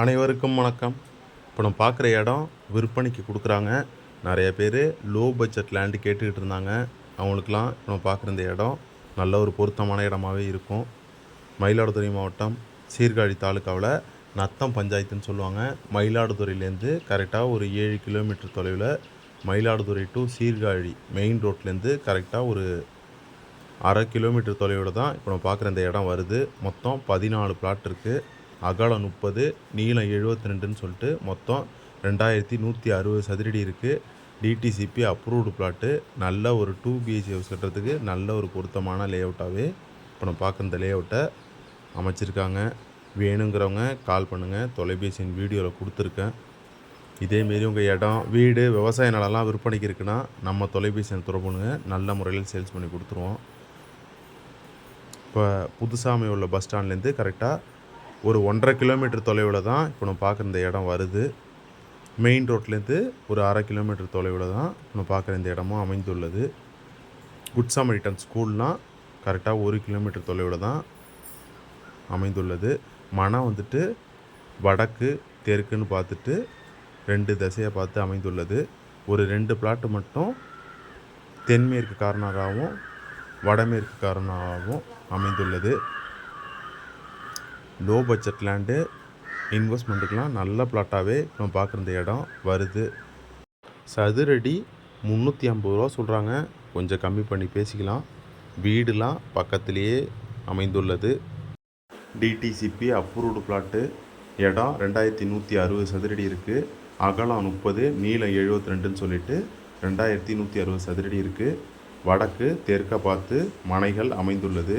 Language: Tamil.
அனைவருக்கும் வணக்கம். இப்போ நம்ம பார்க்குற இடம் விற்பனைக்கு கொடுக்குறாங்க. நிறைய பேர் லோ பட்ஜெட் லேண்டு கேட்டுக்கிட்டு இருந்தாங்க. அவங்களுக்கெலாம் இப்போ நம்ம பார்க்குற இந்த இடம் நல்ல ஒரு பொருத்தமான இடமாவே இருக்கும். மயிலாடுதுறை மாவட்டம் சீர்காழி தாலுக்காவில் நத்தம் பஞ்சாயத்துன்னு சொல்லுவாங்க. மயிலாடுதுறையிலேருந்து கரெக்டாக ஒரு ஏழு கிலோமீட்டர் தொலைவில் மயிலாடுதுறை டு சீர்காழி மெயின் ரோட்லேருந்து கரெக்டாக ஒரு அரை கிலோமீட்டர் தொலைவில் தான் இப்போ நம்ம பார்க்குற இந்த இடம் வருது. மொத்தம் பதினாலு பிளாட் இருக்குது அகலம் முப்பது நீளம் எழுபத்தி ரெண்டுன்னு சொல்லிட்டு மொத்தம் ரெண்டாயிரத்தி நூற்றி அறுபது சதுரடி இருக்குது டிடிசிபி அப்ரூவ்டு பிளாட்டு நல்ல ஒரு டூ பிஹெச்சி ஹவுஸ் கட்டுறதுக்கு நல்ல ஒரு பொருத்தமான லே அவுட்டாகவே இப்போ நம்ம பார்க்குற இந்த லே அவுட்டை அமைச்சிருக்காங்க. வேணுங்கிறவங்க கால் பண்ணுங்கள் தொலைபேசியின் வீடியோவில் கொடுத்துருக்கேன். இதேமாரி உங்கள் இடம் வீடு விவசாய நிலம்லாம் விற்பனைக்கு இருக்குன்னா நம்ம தொலைபேசியை துறப்பணுங்க நல்ல முறையில் சேல்ஸ் பண்ணி கொடுத்துருவோம். இப்போ புதுசாமி உள்ள பஸ் ஸ்டாண்ட்லேருந்து கரெக்டாக ஒரு ஒன்றரை கிலோமீட்டர் தொலைவில் தான் இப்போ நம்ம பார்க்குற இந்த இடம் வருது. மெயின் ரோட்லேருந்து ஒரு அரை கிலோமீட்டர் தொலைவில் தான் நம்ம பார்க்குற இந்த இடமும் அமைந்துள்ளது. குட் சாமரிட்டன் ஸ்கூல்னால் கரெக்டாக ஒரு கிலோமீட்டர் தொலைவில் தான் அமைந்துள்ளது. மனம் வந்துட்டு வடக்கு தெற்குன்னு பார்த்துட்டு ரெண்டு திசையை பார்த்து அமைந்துள்ளது. ஒரு ரெண்டு பிளாட்டு மட்டும் தென்மேற்கு காரணமாகவும் வடமேற்கு காரணமாகவும் அமைந்துள்ளது. லோ பட்ஜெட் லேண்டு இன்வெஸ்ட்மெண்ட்டுக்கெலாம் நல்ல பிளாட்டாகவே நம்ம பார்க்குற இந்த இடம் வருது. சதுரடி முந்நூற்றி ஐம்பது ரூபா சொல்கிறாங்க. கொஞ்சம் கம்மி பண்ணி பேசிக்கலாம். வீடுலாம் பக்கத்துலேயே அமைந்துள்ளது. DTCP approved plot. இடம் ரெண்டாயிரத்தி நூற்றி அறுபது சதுரடி இருக்குது அகலம் முப்பது நீளம் எழுபத்தி ரெண்டுன்னு சொல்லிட்டு ரெண்டாயிரத்தி நூற்றி அறுபது சதுரடி இருக்குது வடக்கு தெற்க பார்த்து மனைகள் அமைந்துள்ளது.